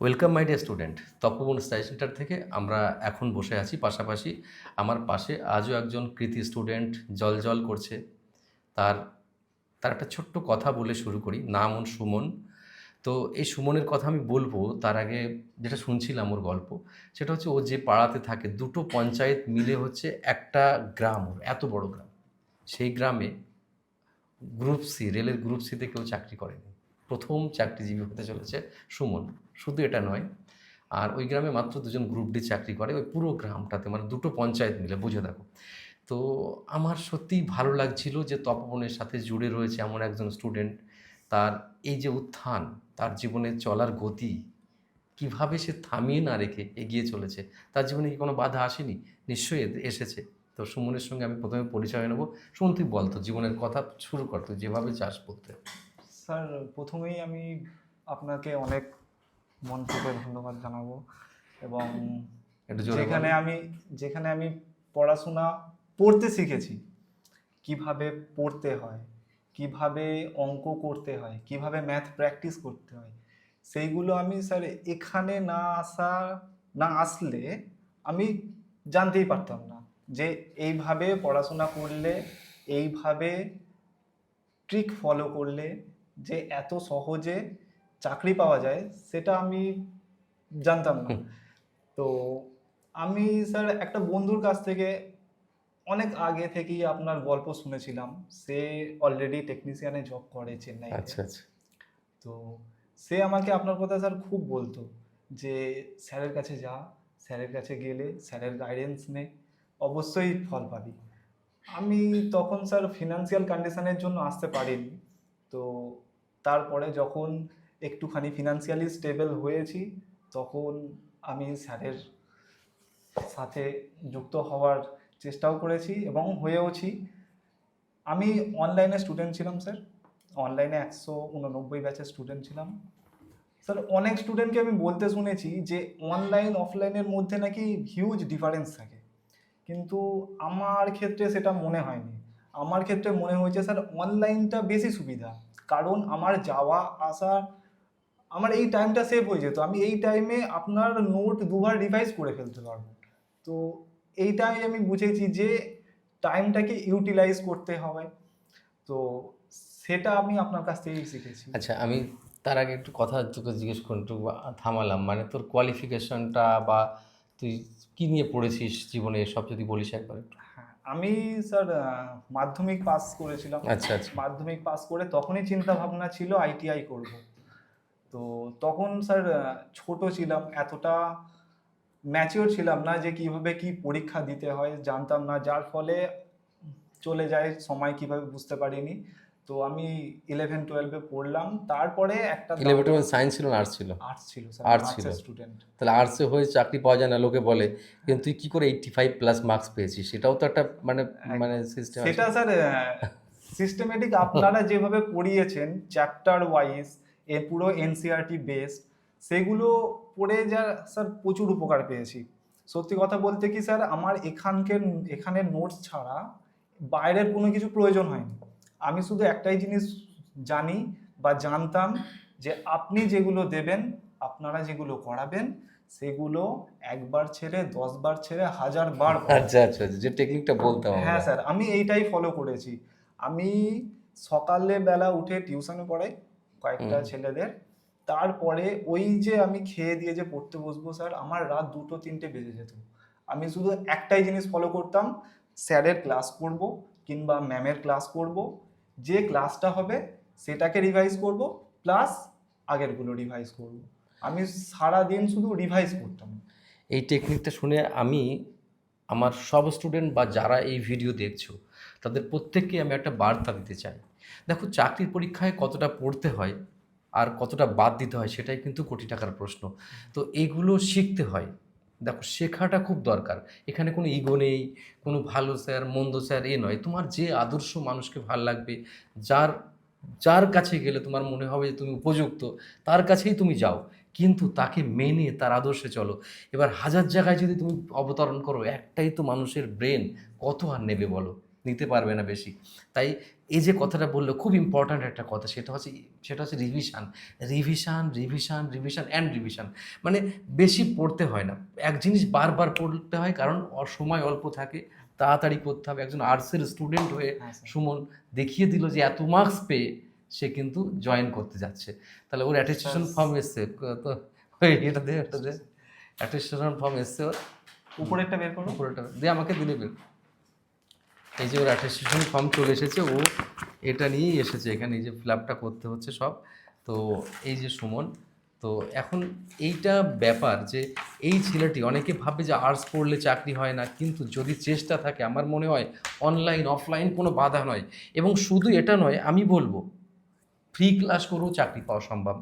Welcome my dear student Tapoban study centre থেকে আমরা এখন বসে আছি। পাশাপাশি আমার পাশে আজও একজন কৃতি স্টুডেন্ট জল জল করছে। তার তার একটা ছোট্ট কথা বলে শুরু করি। নাম ওর সুমন। তো এই সুমনের কথা আমি বলব, তার আগে যেটা শুনছিলাম ওর গল্প, সেটা হচ্ছে ও যে পাড়াতে থাকে, দুটো পঞ্চায়েত মিলে হচ্ছে একটা গ্রাম ওর, এত বড় গ্রাম। সেই গ্রামে গ্রুপ সি রেলের গ্রুপ সিতে কেউ চাকরি করেনি। প্রথম চাকরিজীবী হতে চলেছে সুমন। শুধু এটা নয়, আর ওই গ্রামে মাত্র দুজন গ্রুপ ডি চাকরি করে, ওই পুরো গ্রামটাতে মানে দুটো পঞ্চায়েত মিলে, বুঝে দেখো। তো আমার সত্যিই ভালো লাগছিল যে তপবনের সাথে জুড়ে রয়েছে এমন একজন স্টুডেন্ট। তার এই যে উত্থান, তার জীবনে চলার গতি, কীভাবে সে থামিয়ে না রেখে এগিয়ে চলেছে, তার জীবনে কি কোনো বাধা আসেনি? নিশ্চয়ই এসেছে। তো সুমনের সঙ্গে আমি প্রথমে পরিচয় নেব। সুমন, তুই বলতো জীবনের কথা শুরু করতো যেভাবে চাষ বলতে স্যার প্রথমেই আমি আপনাকে অনেক মন থেকে ধন্যবাদ জানাব এবং। যেখানে আমি যেখানে আমি পড়াশোনা পড়তে শিখেছি কীভাবে পড়তে হয় কীভাবে অঙ্ক করতে হয় কীভাবে ম্যাথ প্র্যাকটিস করতে হয় সেইগুলো আমি স্যার এখানে না আসা না আসলে আমি জানতেই পারতাম না যে এইভাবে পড়াশোনা করলে এইভাবে ট্রিক ফলো করলে যে এত সহজে চাকরি পাওয়া যায় সেটা আমি জানতাম না। তো আমি স্যার একটা বন্ধুর কাছ থেকে অনেক আগে থেকেই আপনার গল্প শুনেছিলাম। সে অলরেডি টেকনিশিয়ানে জব করে চেন্নাই আচ্ছা আচ্ছা। তো সে আমাকে আপনার কথা স্যার খুব বলতো যে স্যারের কাছে যা স্যারের কাছে গেলে স্যারের গাইডেন্স নে অবশ্যই ফল পাবি। আমি তখন স্যার ফিনান্সিয়াল কন্ডিশনের জন্য আসতে পারিনি। তো তারপরে যখন একটুখানি ফিনান্সিয়ালি স্টেবল হয়েছি, তখন আমি স্যারের সাথে যুক্ত হওয়ার চেষ্টাও করেছি এবং হয়েওছি। আমি অনলাইনে স্টুডেন্ট ছিলাম, স্যার। অনলাইনে একশো উননব্বই ব্যাচের স্টুডেন্ট ছিলাম। স্যার, অনেক স্টুডেন্টকে আমি বলতে শুনেছি যে অনলাইন অফলাইনের মধ্যে নাকি হিউজ ডিফারেন্স থাকে। কিন্তু আমার ক্ষেত্রে সেটা মনে হয়নি। আমার ক্ষেত্রে মনে হয়েছে, স্যার অনলাইনটা বেশি সুবিধা। কারণ আমার যাওয়া আসা আমার এই টাইমটা সেভ হয়ে যেত। আমি এই টাইমে আপনার নোট দুবার রিভাইজ করে ফেলতে পারব। তো এইটাই আমি বুঝেছি যে টাইমটাকে ইউটিলাইজ করতে হবে। তো সেটা আমি আপনার কাছ থেকেই শিখেছি। আচ্ছা আমি তার আগে একটু কথা তোকে জিজ্ঞেস করুন একটু থামালাম। মানে তোর কোয়ালিফিকেশনটা বা তুই কি নিয়ে পড়েছিস জীবনে? সব যদি বলিস একবার একটু। হ্যাঁ আমি স্যার মাধ্যমিক পাস করেছিলাম। আচ্ছা আচ্ছা। মাধ্যমিক পাস করে তখনই চিন্তা ভাবনা ছিল আইটিআই করব। তো তখন স্যার ছোট ছিলাম এতটা ম্যাচিওর ছিলাম না যে কীভাবে কি পরীক্ষা দিতে হয় জানতাম না। যার ফলে চলে যায় সময় কীভাবে বুঝতে পারিনি। তো আমি ইলেভেন টুয়েলভে পড়লাম। তারপরে একটা ইলেভেন টুয়েলভ সায়েন্স ছিল না আর্টস ছিল? আর্টস ছিল Arts ছিল। স্টুডেন্ট তাহলে আর্টসে হয়ে চাকরি পাওয়া যায় না লোকে বলে। কিন্তু তুই কি করে এইটটি ফাইভ প্লাস মার্কস পেয়েছিস? সেটাও তো একটা মানে মানে সিস্টেম সেটা স্যার সিস্টেমেটিক আপনারা যেভাবে পড়িয়েছেন চ্যাপ্টার ওয়াইজ এ পুরো এনসিআরটি বেসড সেগুলো পড়ে যা স্যার প্রচুর উপকার পেয়েছি। সত্যি কথা বলতে কি স্যার আমার এখানকার এখানের নোটস ছাড়া বাইরের কোনো কিছু প্রয়োজন হয়নি। আমি শুধু একটাই জিনিস জানি বা জানতাম যে আপনি যেগুলো দেবেন আপনারা যেগুলো করাবেন সেগুলো একবার ছেড়ে দশবার ছেড়ে হাজার বার আচ্ছা আচ্ছা আচ্ছা, যে টেকনিকটা বলতাম। হ্যাঁ স্যার আমি এইটাই ফলো করেছি। আমি সকালে বেলা উঠে টিউশনে পড়াই কয়েকটা ছেলেদের। তারপরে ওই যে আমি খেয়ে দিয়ে যে পড়তে বসবো স্যার আমার রাত দুটো তিনটে বেজে যেত। আমি শুধু একটাই জিনিস ফলো করতাম স্যারের ক্লাস করব কিংবা ম্যামের ক্লাস করব যে ক্লাসটা হবে, সেটাকে রিভাইজ করব প্লাস আগেরগুলো রিভাইজ করব। আমি সারা দিন শুধু রিভাইজ করতাম। এই টেকনিকটা শুনে আমি আমার সব স্টুডেন্ট বা যারা এই ভিডিও দেখছ, তাদের প্রত্যেককে আমি একটা বার্তা দিতে চাই। দেখো, চাকরির পরীক্ষায় কতটা পড়তে হয় আর কতটা বাদ দিতে হয়, সেটাই কিন্তু কোটি টাকার প্রশ্ন। তো এইগুলো শিখতে হয়। দেখো, শেখাটা খুব দরকার। এখানে কোনো ইগো নেই, কোনো ভালো স্যার, মন্দ স্যার, এ নয়। তোমার যে আদর্শ মানুষকে ভালো লাগবে, যার যার কাছে গেলে তোমার মনে হবে যে তুমি উপযুক্ত, তার কাছেই তুমি যাও। কিন্তু তাকে মেনে তার আদর্শে চলো। এবার হাজার জায়গায় যদি তুমি অবতরণ করো, একটাই তো মানুষের ব্রেন কত আর নেবে বলো? নিতে পারবে না বেশি। তাই এই যে কথাটা বলল খুব ইম্পর্ট্যান্ট একটা কথা সেটা হচ্ছে সেটা হচ্ছে revision revision revision revision and revision মানে বেশি পড়তে হয় না। এক জিনিস বারবার পড়তে হয় কারণ সময় অল্প থাকে তাড়াতাড়ি করতে হবে। একজন আর্টসের স্টুডেন্ট হয়ে হ্যাঁ সুমন দেখিয়ে দিল যে এত মার্কস পেয়ে সে কিন্তু জয়েন করতে যাচ্ছে। তাহলে ওর অ্যাটেস্টেশন ফর্ম এসছে। তো এটা দে এটা দে। অ্যাটেস্টেশন ফর্ম এসছে ওর। উপরেরটা বের করো। উপরেটা দিয়ে আমাকে দিলে বের। এই যে ওর অ্যাটেস্টেশন ফর্ম চলে এসেছে, ও এটা নিয়েই এসেছে এখানে, এই যে ফিল করতে হচ্ছে সব। তো এই যে সুমন, তো এখন এইটা ব্যাপার যে এই ছেলেটি অনেকে ভাবে যে আর্টস পড়লে চাকরি হয় না, কিন্তু যদি চেষ্টা থাকে, আমার মনে হয় অনলাইন অফলাইন কোনো বাধা নয়। এবং শুধু এটা নয়, আমি বলব ফ্রি ক্লাস করেও চাকরি পাওয়া সম্ভব।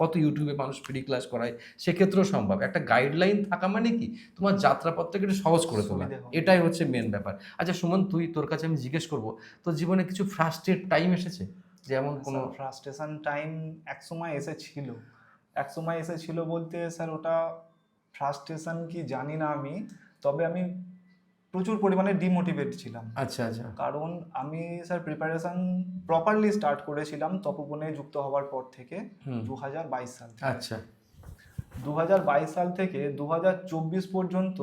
কত ইউটিউবে মানুষ ফ্রি ক্লাস করায় সেক্ষেত্রেও সম্ভব। একটা গাইডলাইন থাকা মানে কি? তোমার যাত্রাপথটাকে একটু সহজ করে তোলা। এটাই হচ্ছে মেন ব্যাপার। আচ্ছা সুমন তুই তোর কাছে আমি জিজ্ঞেস করব তোর জীবনে কিছু ফ্রাস্ট্রেট টাইম এসেছে? যেমন কোনো ফ্রাস্ট্রেশন টাইম এক সময় এসেছিল। এক সময় এসেছিল বলতে স্যার ওটা ফ্রাস্ট্রেশন কি জানি না আমি। তবে আমি প্রচুর পরিমাণে ডিমোটিভেট ছিলাম। আচ্ছা আচ্ছা। কারণ আমি স্যার প্রিপারেশন প্রপারলি স্টার্ট করেছিলাম তপবনে যুক্ত হওয়ার পর থেকে দু হাজার বাইশ সাল আচ্ছা। দু হাজার বাইশ সাল থেকে দু হাজার চব্বিশ পর্যন্ত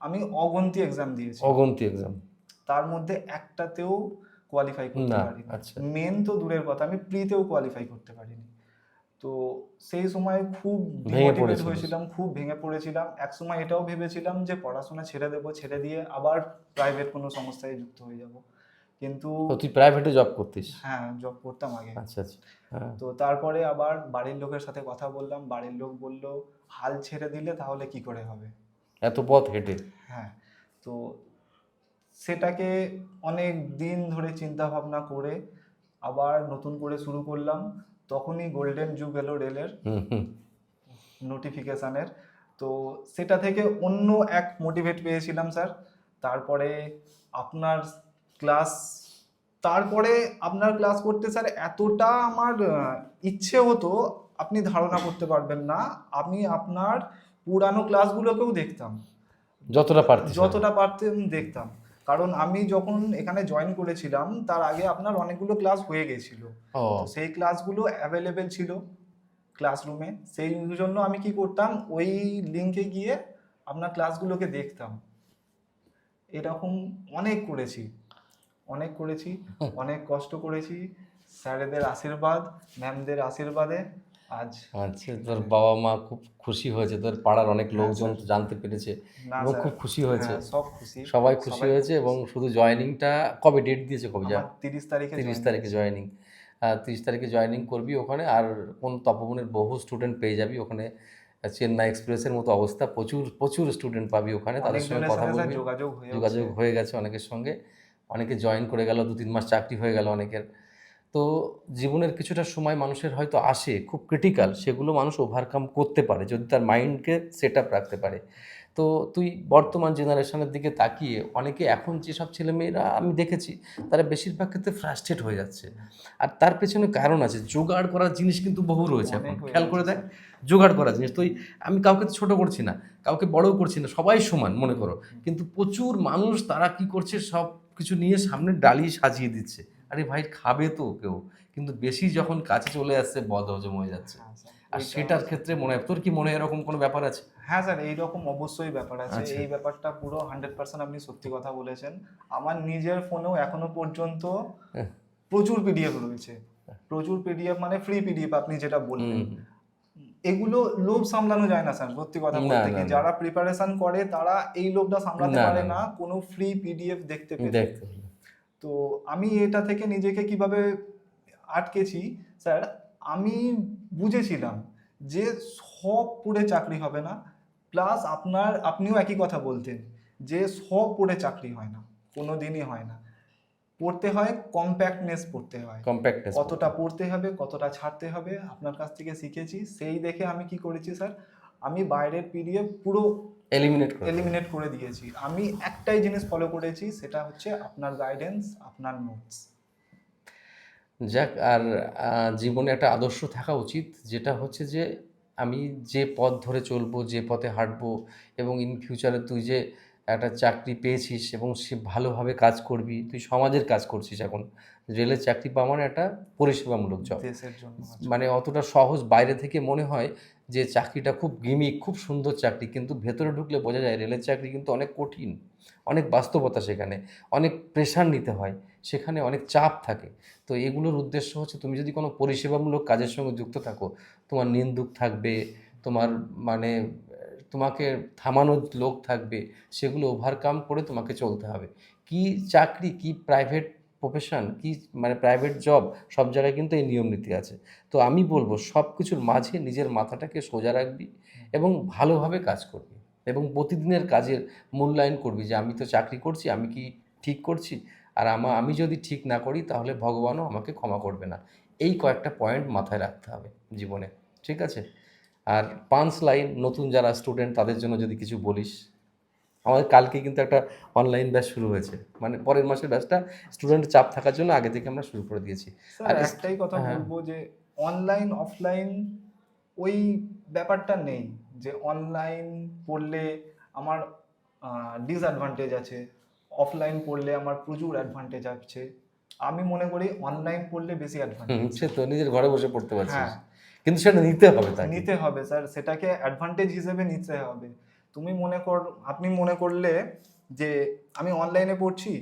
আমি অগন্তি এক্সাম দিয়েছি। অগন্তি এক্সাম তার মধ্যে একটাতেও কোয়ালিফাই করতে পারিনি। আচ্ছা। মেন তো দূরের কথা আমি প্রিতেও কোয়ালিফাই করতে পারিনি। তো সেই সময় খুব ডিমোটিভেট হয়েছিলাম খুব ভেঙে পড়েছিলাম। এক সময় এটাও ভেবেছিলাম যে পড়াশোনা ছেড়ে দেবো ছেড়ে দিয়ে আবার প্রাইভেট কোনো সংস্থায় যুক্ত হয়ে যাব। কিন্তু তুই প্রাইভেটে জব করতিস? হ্যাঁ জব করতাম আগে। আচ্ছা আচ্ছা হ্যাঁ। তো তারপরে আবার বাড়ির লোকের সাথে কথা বললাম। বাড়ির লোক বলল হাল ছেড়ে দিলে তাহলে কি করে হবে? এত পথ হেঁটে। হ্যাঁ তো সেটাকে অনেক দিন ধরে চিন্তা ভাবনা করে আবার নতুন করে শুরু করলাম। তখনই গোল্ডেন যুগ এলো রেলের। নোটিফিকেশানের তো সেটা থেকে অন্য এক মোটিভেট পেয়েছিলাম স্যার তারপরে আপনার ক্লাস তারপরে আপনার ক্লাস করতে স্যার এতটা আমার ইচ্ছে হতো আপনি ধারণা করতে পারবেন না। আমি আপনার পুরানো ক্লাসগুলোকেও দেখতাম। যতটা পারতিস যতটা পারতাম দেখতাম। কারণ আমি যখন এখানে জয়েন করেছিলাম তার আগে আপনার অনেকগুলো ক্লাস হয়ে গেছিল। সেই ক্লাসগুলো অ্যাভেলেবেল ছিল ক্লাসরুমে সেই জন্য আমি কি করতাম ওই লিঙ্কে গিয়ে আপনার ক্লাসগুলোকে দেখতাম। এরকম অনেক করেছি। অনেক করেছি অনেক কষ্ট করেছি। স্যারেদের আশীর্বাদ ম্যামদের আশীর্বাদে আজ আচ্ছা তোর বাবা মা খুব খুশি হয়েছে। তোর পাড়ার অনেক হ্যাঁ, লোকজন জানতে পেরেছে। এবং খুব খুশি হয়েছে। হ্যাঁ, সব খুশি সবাই খুশি হয়েছে এবং শুধু জয়েনিংটা কবে ডেট দিয়েছে কবে যা? তিরিশ তারিখে তিরিশ তারিখে। জয়েনিং তিরিশ তারিখে জয়েনিং করবি ওখানে আর কোন তপবনের বহু স্টুডেন্ট পেয়ে যাবি ওখানে। চেন্নাই এক্সপ্রেসের মতো অবস্থা। প্রচুর প্রচুর স্টুডেন্ট পাবি ওখানে। তাদের সঙ্গে কথা বলবি। যোগাযোগ হয়ে গেছে অনেকের সঙ্গে। অনেকে জয়েন করে গেল দু তিন মাস চাকরি হয়ে গেল অনেকের। তো জীবনের কিছুটা সময় মানুষের হয়তো আসে খুব ক্রিটিক্যাল সেগুলো মানুষ ওভারকাম করতে পারে যদি তার মাইন্ডকে সেট আপ রাখতে পারে। তো তুই বর্তমান জেনারেশনের দিকে তাকিয়ে অনেকে এখন যেসব ছেলেমেয়েরা আমি দেখেছি তারা বেশিরভাগ ক্ষেত্রে ফ্রাস্ট্রেট হয়ে যাচ্ছে। আর তার পেছনে কারণ আছে জোগাড় করার জিনিস কিন্তু বহু রয়েছে এখন। খেয়াল করে দেখ জোগাড় করার জিনিস। তুই আমি কাউকে ছোট করছি না কাউকে বড়ও করছি না সবাই সমান মনে করো। কিন্তু প্রচুর মানুষ তারা কি করছে সব কিছু নিয়ে সামনে ডালি সাজিয়ে দিচ্ছে। আরে ভাই খাবে তো কেউ। কিন্তু বেশি যখন কাছে চলে আসছে বদ হজম হয়ে যাচ্ছে। হ্যাঁ, আর সেটার ক্ষেত্রে মনে হয় তোর কি মনে হয় এরকম কোনো ব্যাপার আছে? হ্যাঁ স্যার এইরকম অবশ্যই ব্যাপার আছে। আচ্ছা। এই ব্যাপারটা পুরো হান্ড্রেড পার্সেন্ট আপনি সত্যি কথা বলেছেন। আমার নিজের ফোনেও এখনও পর্যন্ত হ্যাঁ। প্রচুর পিডিএফ রয়েছে। প্রচুর পিডিএফ মানে ফ্রি পিডিএফ আপনি যেটা বললেন। এগুলো লোভ সামলানো যায় না স্যার সত্যি কথা বলতে কি? যারা প্রিপারেশন করে তারা এই লোভটা সামলাতে পারে না। কোনো ফ্রি পিডিএফ দেখতে হবে। তো আমি এটা থেকে নিজেকে কীভাবে আটকেছি স্যার আমি বুঝেছিলাম যে সব পড়ে চাকরি হবে না প্লাস আপনার আপনিও একই কথা বলতেন যে সব পড়ে চাকরি হয় না কোনো দিনই হয় না। পড়তে হয় কম্প্যাক্টনেস পড়তে হয়। কম্প্যাক্টনেস কতটা পড়তে হবে কতটা ছাড়তে হবে আপনার কাছ থেকে শিখেছি। সেই দেখে আমি কি করেছি স্যার আমি বাইরের পিডিএফ পুরো এলিমিনেট করে এলিমিনেট করে দিয়েছি। আমি একটাই জিনিস ফলো করেছি সেটা হচ্ছে আপনার গাইডেন্স আপনার নোটস যাক আর জীবনে একটা আদর্শ থাকা উচিত যেটা হচ্ছে যে আমি যে পথ ধরে চলবো যে পথে হাঁটবো এবং ইন ফিউচারে তুই যে একটা চাকরি পেয়েছিস এবং সে ভালোভাবে কাজ করবি তুই সমাজের কাজ করছিস এখন রেলের চাকরি পাওয়া মানে একটা পরিষেবামূলক জব মানে অতটা সহজ বাইরে থেকে মনে হয় যে চাকরিটা খুব গিমিক, খুব সুন্দর চাকরি, কিন্তু ভেতরে ঢুকলে বোঝা যায় রেলের চাকরি কিন্তু অনেক কঠিন, অনেক বাস্তবতা সেখানে, অনেক প্রেশার নিতে হয়, সেখানে অনেক চাপ থাকে। তো এগুলোর উদ্দেশ্য হচ্ছে তুমি যদি কোনো পরিষেবামূলক কাজের সঙ্গে যুক্ত থাকো, তোমার নিন্দুক থাকবে, তোমার মানে তোমাকে থামানোর লোক থাকবে, সেগুলো ওভারকাম করে তোমাকে চলতে হবে। কি চাকরি, কি প্রাইভেট প্রফেশন কি মানে প্রাইভেট জব সব জায়গায় কিন্তু এই নিয়ম নীতি আছে। তো আমি বলব, সব কিছুর মাঝে নিজের মাথাটাকে সোজা রাখবি এবং ভালোভাবে কাজ করবি এবং প্রতিদিনের কাজের মূল্যায়ন করবি যে, আমি তো চাকরি করছি, আমি কি ঠিক করছি? আর আমা, আমি যদি ঠিক না করি, তাহলে ভগবানও আমাকে ক্ষমা করবে না। এই কয়েকটা পয়েন্ট মাথায় রাখতে হবে জীবনে, ঠিক আছে? আর পাঁচ লাইন নতুন যারা স্টুডেন্ট তাদের জন্য যদি কিছু বলিস। আমাদের কালকে কিন্তু একটা অনলাইন ব্যাচ শুরু হয়েছে। মানে পরের মাসের ব্যাচটা স্টুডেন্ট চাপ থাকার জন্য আগে থেকে আমরা শুরু করে দিয়েছি। আর একটাই কথা হ্যাঁ। বলব যে অনলাইন অফলাইন ওই ব্যাপারটা নেই যে অনলাইন পড়লে আমার ডিসঅ্যাডভান্টেজ আছে অফলাইন পড়লে আমার প্রচুর অ্যাডভান্টেজ আছে। আমি মনে করি অনলাইন পড়লে বেশি অ্যাডভান্টেজ সে তো নিজের ঘরে বসে পড়তে পারছিস। হ্যাঁ। কিন্তু সেটা নিতে হবে নিতে হবে স্যার সেটাকে অ্যাডভান্টেজ হিসেবে নিতে হবে। তুমি মনে কর আপনি মনে করলে যে আমি অনলাইনে পড়ছি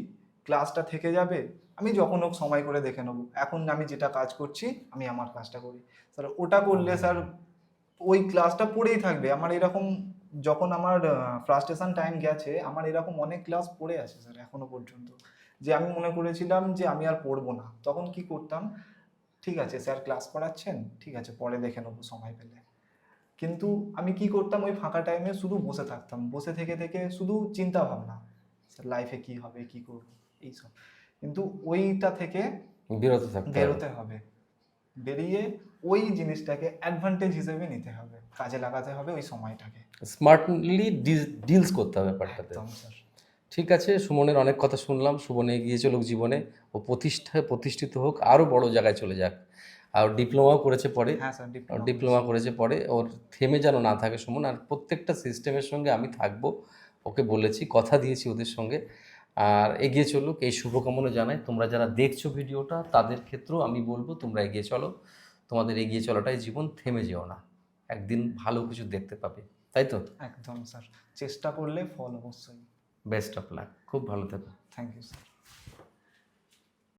ক্লাসটা থেকে যাবে আমি যখন হোক সময় করে দেখে নেব। এখন আমি যেটা কাজ করছি আমি আমার কাজটা করি। স্যার ওটা করলে স্যার ওই ক্লাসটা পড়েই থাকবে। আমার এরকম যখন আমার ফ্রাস্ট্রেশন টাইম গেছে আমার এরকম অনেক ক্লাস পড়ে আছে স্যার এখনও পর্যন্ত। যে আমি মনে করেছিলাম যে আমি আর পড়ব না। তখন কি করতাম ঠিক আছে স্যার ক্লাস পড়াচ্ছেন ঠিক আছে পরে দেখে নেব সময় পেলে। কিন্তু আমি কি করতাম ওই ফাঁকা টাইমে শুধু বসে থাকতাম। বসে থেকে থেকে শুধু চিন্তা ভাবনা লাইফে কি হবে কি করব এইসব কিন্তু ওইটা থেকে বিরত থাকতে বেরোতে হবে। বেরিয়ে ওই জিনিসটাকে অ্যাডভান্টেজ হিসেবে নিতে হবে। কাজে লাগাতে হবে ওই সময়টাকে। স্মার্টলি ডিলস করতে হবে ব্যাপারটাতে। ঠিক আছে সুমনের অনেক কথা শুনলাম। সুমনে এগিয়ে চলুক জীবনে। ও প্রতিষ্ঠায় প্রতিষ্ঠিত হোক আরও বড় জায়গায় চলে যাক। আর ডিপ্লোমাও করেছে পরে। হ্যাঁ স্যার ডিপ্লোমা ডিপ্লোমা করেছে পরে। ওর থেমে যেন না থাকে সুমন আর প্রত্যেকটা সিস্টেমের সঙ্গে আমি থাকব ওকে বলেছি কথা দিয়েছি ওদের সঙ্গে। আর এগিয়ে চলুক এই শুভকামনা জানাই। তোমরা যারা দেখছ ভিডিওটা তাদের ক্ষেত্রেও আমি বলব তোমরা এগিয়ে চলো। তোমাদের এগিয়ে চলাটাই জীবন থেমে যেও না। একদিন ভালো কিছু দেখতে পাবে তাই তো? একদম স্যার চেষ্টা করলে ফল অবশ্যই। বেস্ট অফ লাক খুব ভালো থেকো। Thank you sir